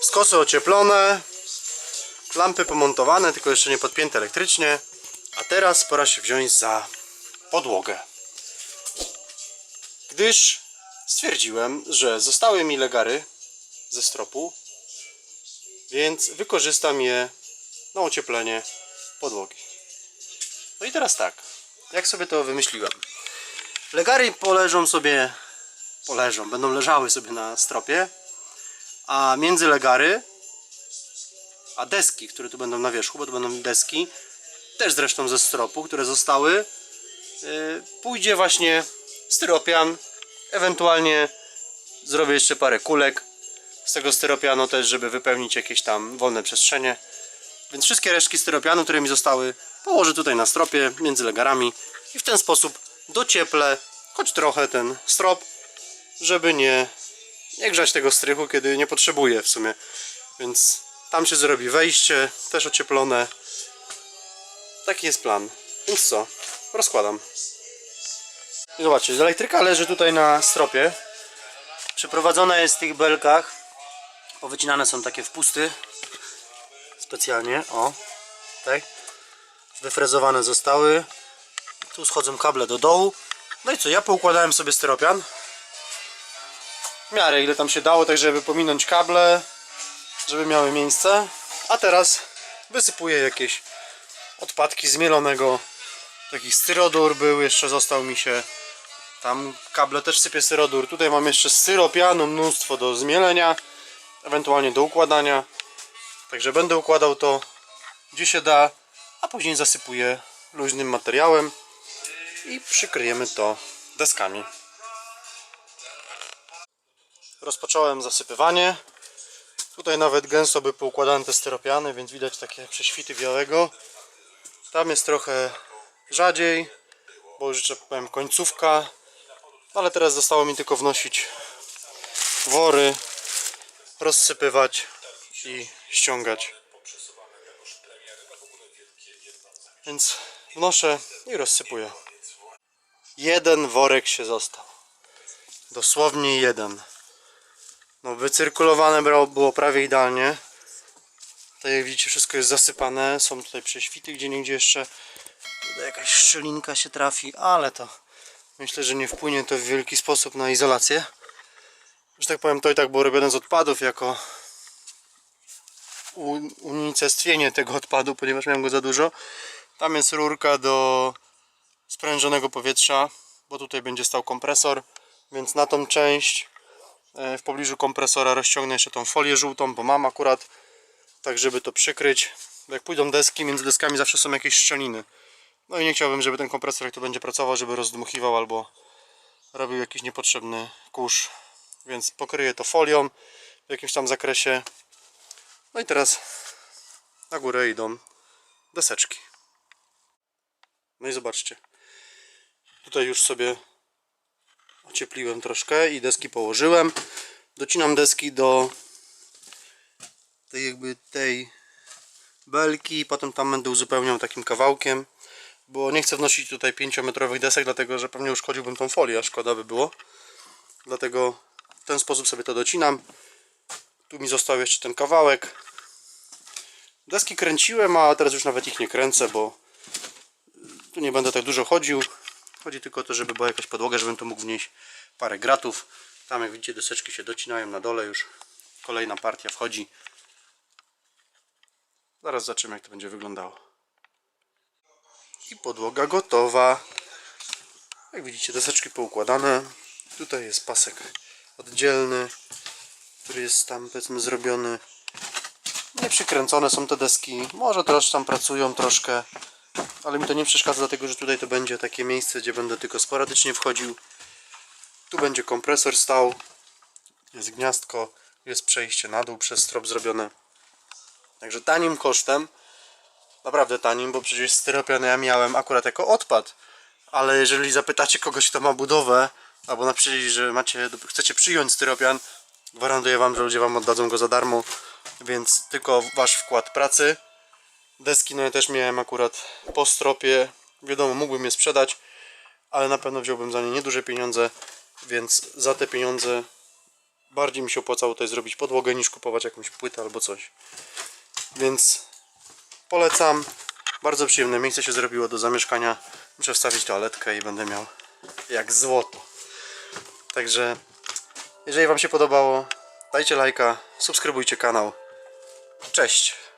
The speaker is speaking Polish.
Skosy ocieplone, lampy pomontowane, tylko jeszcze nie podpięte elektrycznie. A teraz pora się wziąć za podłogę. Gdyż stwierdziłem, że zostały mi legary ze stropu, więc wykorzystam je na ocieplenie podłogi. No i teraz tak, jak sobie to wymyśliłem. Legary poleżą sobie, poleżą, będą leżały sobie na stropie, a między legary, a deski, które tu będą na wierzchu, bo to będą deski, też zresztą ze stropu, które zostały, yy, pójdzie właśnie styropian, ewentualnie zrobię jeszcze parę kulek z tego styropianu też, żeby wypełnić jakieś tam wolne przestrzenie. Więc wszystkie resztki styropianu, które mi zostały, położę tutaj na stropie między legarami i w ten sposób docieplę choć trochę ten strop, żeby nie, nie grzać tego strychu, kiedy nie potrzebuję w sumie. Więc tam się zrobi wejście, też ocieplone. Taki jest plan. Więc co? Rozkładam. I zobaczcie, elektryka leży tutaj na stropie. Przeprowadzona jest w tych belkach. Powycinane są takie wpusty. Specjalnie, o. Tutaj. Wyfrezowane zostały. Tu schodzą kable do dołu. No i co, ja poukładałem sobie styropian. W miarę ile tam się dało, tak żeby pominąć kable, żeby miały miejsce. A teraz wysypuję jakieś odpadki zmielonego. Taki styrodur był, jeszcze został mi się tam kable też sypię styrodur. Tutaj mam jeszcze styropianu, mnóstwo do zmielenia, ewentualnie do układania. Także będę układał to gdzie się da, a później zasypuję luźnym materiałem i przykryjemy to deskami. Rozpocząłem zasypywanie. Tutaj nawet gęsto by poukładane te styropiany, więc widać takie prześwity białego. Tam jest trochę rzadziej, bo już, tak powiem, końcówka. Ale teraz zostało mi tylko wnosić wory, rozsypywać i ściągać. Więc wnoszę i rozsypuję. Jeden worek się został. Dosłownie jeden. No wycyrkulowane było prawie idealnie. Tak jak widzicie wszystko jest zasypane. Są tutaj prześwity gdzie niegdzie jeszcze. Tutaj jakaś szczelinka się trafi, ale to myślę, że nie wpłynie to w wielki sposób na izolację. Że tak powiem to i tak było robione z odpadów jako unicestwienie tego odpadu, ponieważ miałem go za dużo. Tam jest rurka do sprężonego powietrza, bo tutaj będzie stał kompresor, więc na tą część w pobliżu kompresora rozciągnę jeszcze tą folię żółtą, bo mam akurat tak, żeby to przykryć. Jak pójdą deski, między deskami zawsze są jakieś szczeliny. No i nie chciałbym, żeby ten kompresor jak tu będzie pracował, żeby rozdmuchiwał albo robił jakiś niepotrzebny kurz. Więc pokryję to folią w jakimś tam zakresie. No i teraz na górę idą deseczki. No i zobaczcie. Tutaj już sobie ociepliłem troszkę i deski położyłem. Docinam deski do tej jakby tej belki, potem tam będę uzupełniał takim kawałkiem, bo nie chcę wnosić tutaj 5-metrowych desek, dlatego że pewnie uszkodziłbym tą folię, a szkoda by było. Dlatego w ten sposób sobie to docinam. Tu mi został jeszcze ten kawałek. Deski kręciłem, a teraz już nawet ich nie kręcę, bo tu nie będę tak dużo chodził. Chodzi tylko o to, żeby była jakaś podłoga, żebym tu mógł wnieść parę gratów. Tam jak widzicie deseczki się docinają na dole już. Kolejna partia wchodzi. Zaraz zobaczymy jak to będzie wyglądało. I podłoga gotowa. Jak widzicie deseczki poukładane. Tutaj jest pasek oddzielny, który jest tam powiedzmy zrobiony. Nie przykręcone są te deski. Może też tam pracują troszkę. Ale mi to nie przeszkadza, dlatego że tutaj to będzie takie miejsce, gdzie będę tylko sporadycznie wchodził. Tu będzie kompresor stał. Jest gniazdko, jest przejście na dół przez strop zrobione. Także tanim kosztem, naprawdę tanim, bo przecież styropian ja miałem akurat jako odpad. Ale jeżeli zapytacie kogoś, kto ma budowę, albo napiszecie, że macie, chcecie przyjąć styropian, gwarantuję wam, że ludzie wam oddadzą go za darmo. Więc tylko wasz wkład pracy. Deski no ja też miałem akurat po stropie. Wiadomo, mógłbym je sprzedać, ale na pewno wziąłbym za nie nieduże pieniądze, więc za te pieniądze bardziej mi się opłacało tutaj zrobić podłogę niż kupować jakąś płytę albo coś. Więc polecam. Bardzo przyjemne miejsce się zrobiło do zamieszkania. Muszę wstawić toaletkę i będę miał jak złoto. Także jeżeli Wam się podobało, dajcie lajka, subskrybujcie kanał. Cześć!